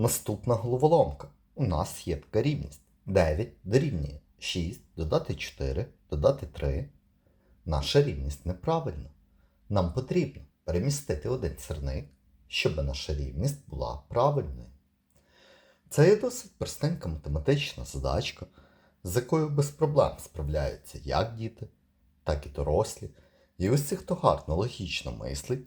Наступна головоломка. У нас є така рівність. 9 дорівнює 6, додати 4, додати 3. Наша рівність неправильна. Нам потрібно перемістити один сірник, щоб наша рівність була правильною. Це є досить простенька математична задачка, з якою без проблем справляються як діти, так і дорослі. І ось ці, хто гарно логічно мислить,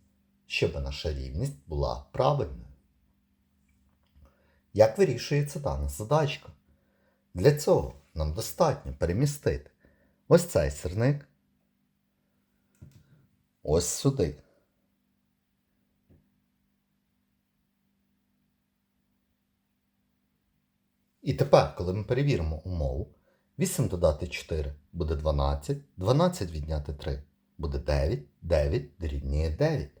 щоб наша рівність була правильною. Як вирішується дана задачка? Для цього нам достатньо перемістити ось цей сірник ось сюди. І тепер, коли ми перевіримо умову, 8 додати 4 буде 12, 12 відняти 3 буде 9, 9 дорівнює 9.